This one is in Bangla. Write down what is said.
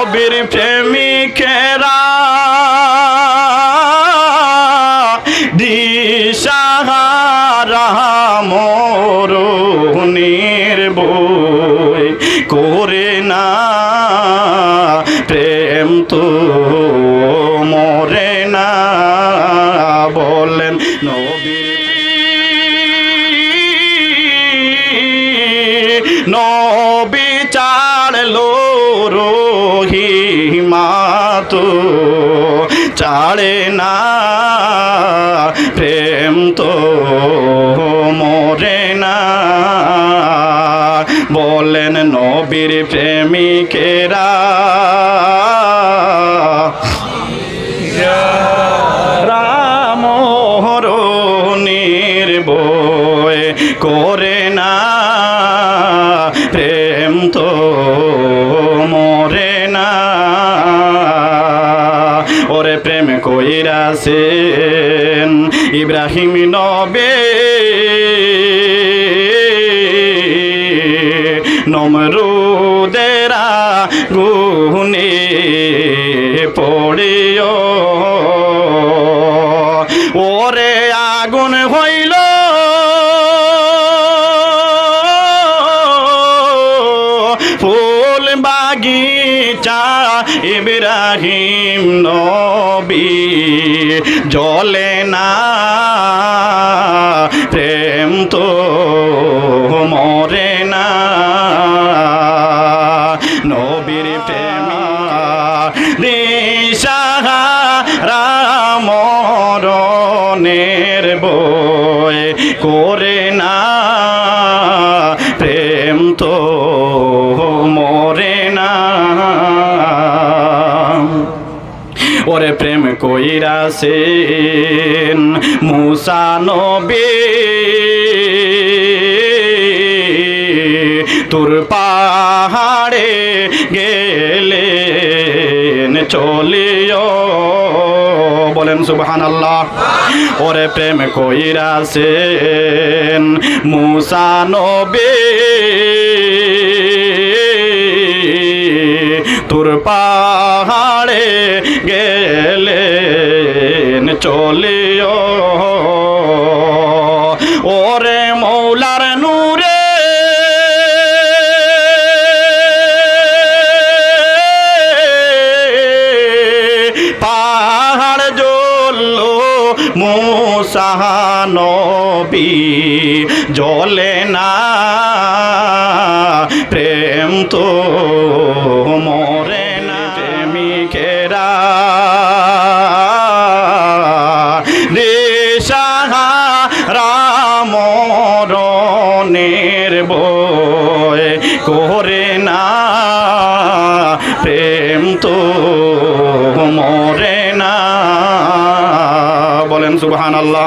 নবীর প্রেমিকেরা। দিশাহারা মরুনির বই করে না। প্রেম তো মরে না, বলেন নবীর নবী চাড়লো রহিমা তো চাড়ে না, প্রেম তো মরে না। বলেন নবীর প্রেমিকেরা, রাম নির্বয় করে না, প্রেম তো কইরাছেন। ইব্রাহিম নবে নমরুদেরা গুনে পড়িও বাগিচা ইব্রাহিম নবী, জলে না প্রেম তো মরে না। নবীর প্রেমী দিশাহা রামরণের বই করে না। প্রেম কইরাছেন মুসা নবী। তোর পাহাড়ে গেলেন, চলিও। বলেন সুবহান আল্লাহ ওরে প্রেম কইরাছেন মুসা নবী। তোর পাহাড়ে চলিও। ওরে মৌলার নূরে। পাহাড় জ্বললো মোসানবী জলে না প্রেম তো মরে রামরণের করে না প্রেম তো মরে না। বলেন সুবহান আল্লাহ